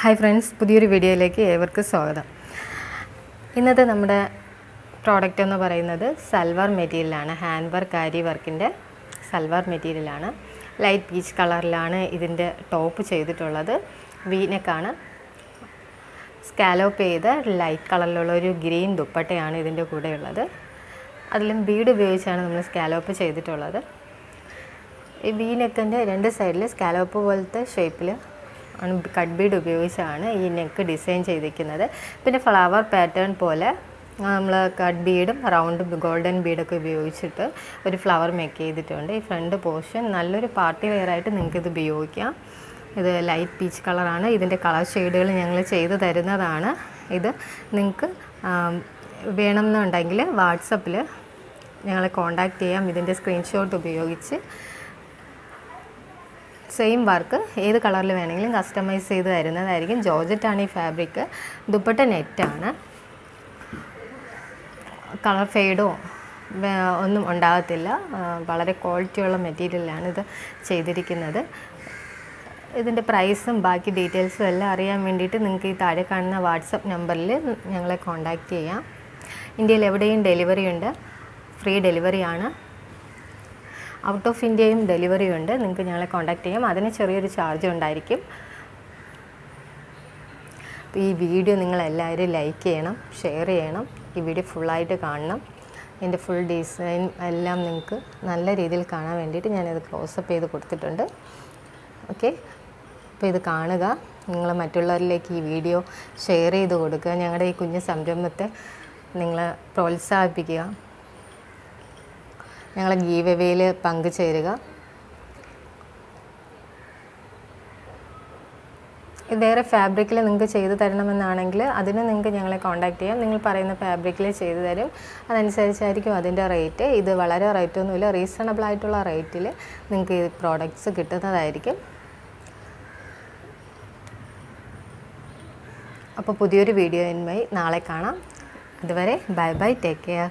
Hi friends പുതിയൊരു വീഡിയോയിലേക്ക് ഏവർക്കും സ്വാഗതം. ഇന്നത്തെ നമ്മുടെ പ്രോഡക്റ്റ് എന്ന് പറയുന്നത് സൽവാർ മെറ്റീരിയലാണ് ഹാൻഡ് വർക്ക് ആരി വർക്കിന്റെ സൽവാർ മെറ്റീരിയലാണ് ലൈറ്റ് പീച്ച് കളറിലാണ് ഇതിന്റെ ടോപ്പ് ചെയ്തിട്ടുള്ളത്. വീനക്കാണ് സ്കാലോപ്പ് ചെയ്ത് ലൈറ്റ് കളറിലുള്ള ഒരു ഗ്രീൻ ദുപ്പട്ടയാണ് ഇതിന്റെ കൂടെ ഉള്ളത് അതിലും ബീഡ് ഉപയോഗിച്ചാണ് നമ്മൾ സ്കാലോപ്പ് ചെയ്തിട്ടുള്ളത്. ഈ വീനക്കിന്റെ രണ്ട് സൈഡിൽ സ്കാലോപ്പ് പോലത്തെ ഷേപ്പിൽ കട്ട് ബീഡ് ഉപയോഗിച്ചാണ് ഈ നെക്ക് ഡിസൈൻ ചെയ്തിരിക്കുന്നത്. പിന്നെ ഫ്ലവർ പാറ്റേൺ പോലെ നമ്മൾ കട്ട് ബീഡും റൗണ്ട് ഗോൾഡൻ ബീഡൊക്കെ ഉപയോഗിച്ചിട്ട് ഒരു ഫ്ലവർ മേക്ക് ചെയ്തിട്ടുണ്ട്. ഈ ഫ്രണ്ട് പോർഷൻ നല്ലൊരു പാർട്ടി വെയറായിട്ട് നിങ്ങൾക്ക് ഇത് ഉപയോഗിക്കാം. ഇത് ലൈറ്റ് പീച്ച് കളറാണ് ഇതിന്റെ കളർ ഷെയ്ഡുകൾ ഞങ്ങൾ ചെയ്തു തരുന്നതാണ്. ഇത് നിങ്ങൾക്ക് വേണമെന്നുണ്ടെങ്കിൽ വാട്സപ്പിൽ ഞങ്ങളെ കോൺടാക്റ്റ് ചെയ്യാം. ഇതിന്റെ സ്ക്രീൻഷോട്ട് ഉപയോഗിച്ച് സെയിം വർക്ക് ഏത് കളറിൽ വേണമെങ്കിലും കസ്റ്റമൈസ് ചെയ്ത് തരുന്നതായിരിക്കും. ജോർജറ്റാണ് ഈ ഫാബ്രിക് ദുപ്പട്ട നെറ്റാണ് കളർ ഫെയ്ഡോ ഒന്നും ഉണ്ടാകത്തില്ല. വളരെ ക്വാളിറ്റിയുള്ള മെറ്റീരിയലാണ് ഇത് ചെയ്തിരിക്കുന്നത്. ഇതിന്റെ പ്രൈസും ബാക്കി ഡീറ്റെയിൽസും എല്ലാം അറിയാൻ വേണ്ടിയിട്ട് നിങ്ങൾക്ക് ഈ താഴെ കാണുന്ന വാട്സപ്പ് നമ്പറിൽ ഞങ്ങളെ കോൺടാക്റ്റ് ചെയ്യാം. ഇന്ത്യയിൽ എവിടെയും ഡെലിവറി ഉണ്ട്. ഫ്രീ ഡെലിവറിയാണ് ഔട്ട് ഓഫ് ഇന്ത്യയും ഡെലിവറി ഉണ്ട്. നിങ്ങൾക്ക് ഞങ്ങളെ കോൺടാക്റ്റ് ചെയ്യാം. അതിന് ചെറിയൊരു ചാർജ് ഉണ്ടായിരിക്കും. അപ്പോൾ ഈ വീഡിയോ നിങ്ങളെല്ലാവരും ലൈക്ക് ചെയ്യണം ഷെയർ ചെയ്യണം. ഈ വീഡിയോ ഫുള്ളായിട്ട് കാണണം. എന്റെ ഫുൾ ഡിസൈൻ എല്ലാം നിങ്ങൾക്ക് നല്ല രീതിയിൽ കാണാൻ വേണ്ടിയിട്ട് ഞാനത് ക്ലോസപ്പ് ചെയ്ത് കൊടുത്തിട്ടുണ്ട്. ഓക്കെ അപ്പോൾ ഇത് കാണുക. നിങ്ങൾ മറ്റുള്ളവരിലേക്ക് ഈ വീഡിയോ ഷെയർ ചെയ്ത് കൊടുക്കുക. ഞങ്ങളുടെ ഈ കുഞ്ഞു സംരംഭത്തെ നിങ്ങൾ പ്രോത്സാഹിപ്പിക്കുക. ഞങ്ങളെ ഗീവവേയിൽ പങ്കുചേരുക. ചേരുക വേറെ ഫാബ്രിക്കിൽ നിങ്ങൾക്ക് ചെയ്തു തരണമെന്നാണെങ്കിൽ അതിന് നിങ്ങൾക്ക് ഞങ്ങളെ കോൺടാക്ട് ചെയ്യാം. നിങ്ങൾ പറയുന്ന ഫാബ്രിക്കിൽ ചെയ്തു തരും. അതനുസരിച്ചായിരിക്കും അതിന്റെ റേറ്റ് ഇത് വളരെ റേറ്റ് ഒന്നുമില്ല റീസണബിൾ ആയിട്ടുള്ള റേറ്റിൽ നിങ്ങൾക്ക് ഈ പ്രോഡക്റ്റ്സ് കിട്ടുന്നതായിരിക്കും. അപ്പോൾ പുതിയൊരു വീഡിയോയുമായി നാളെ കാണാം. അതുവരെ ബൈ ബൈ ടേക്ക് കെയർ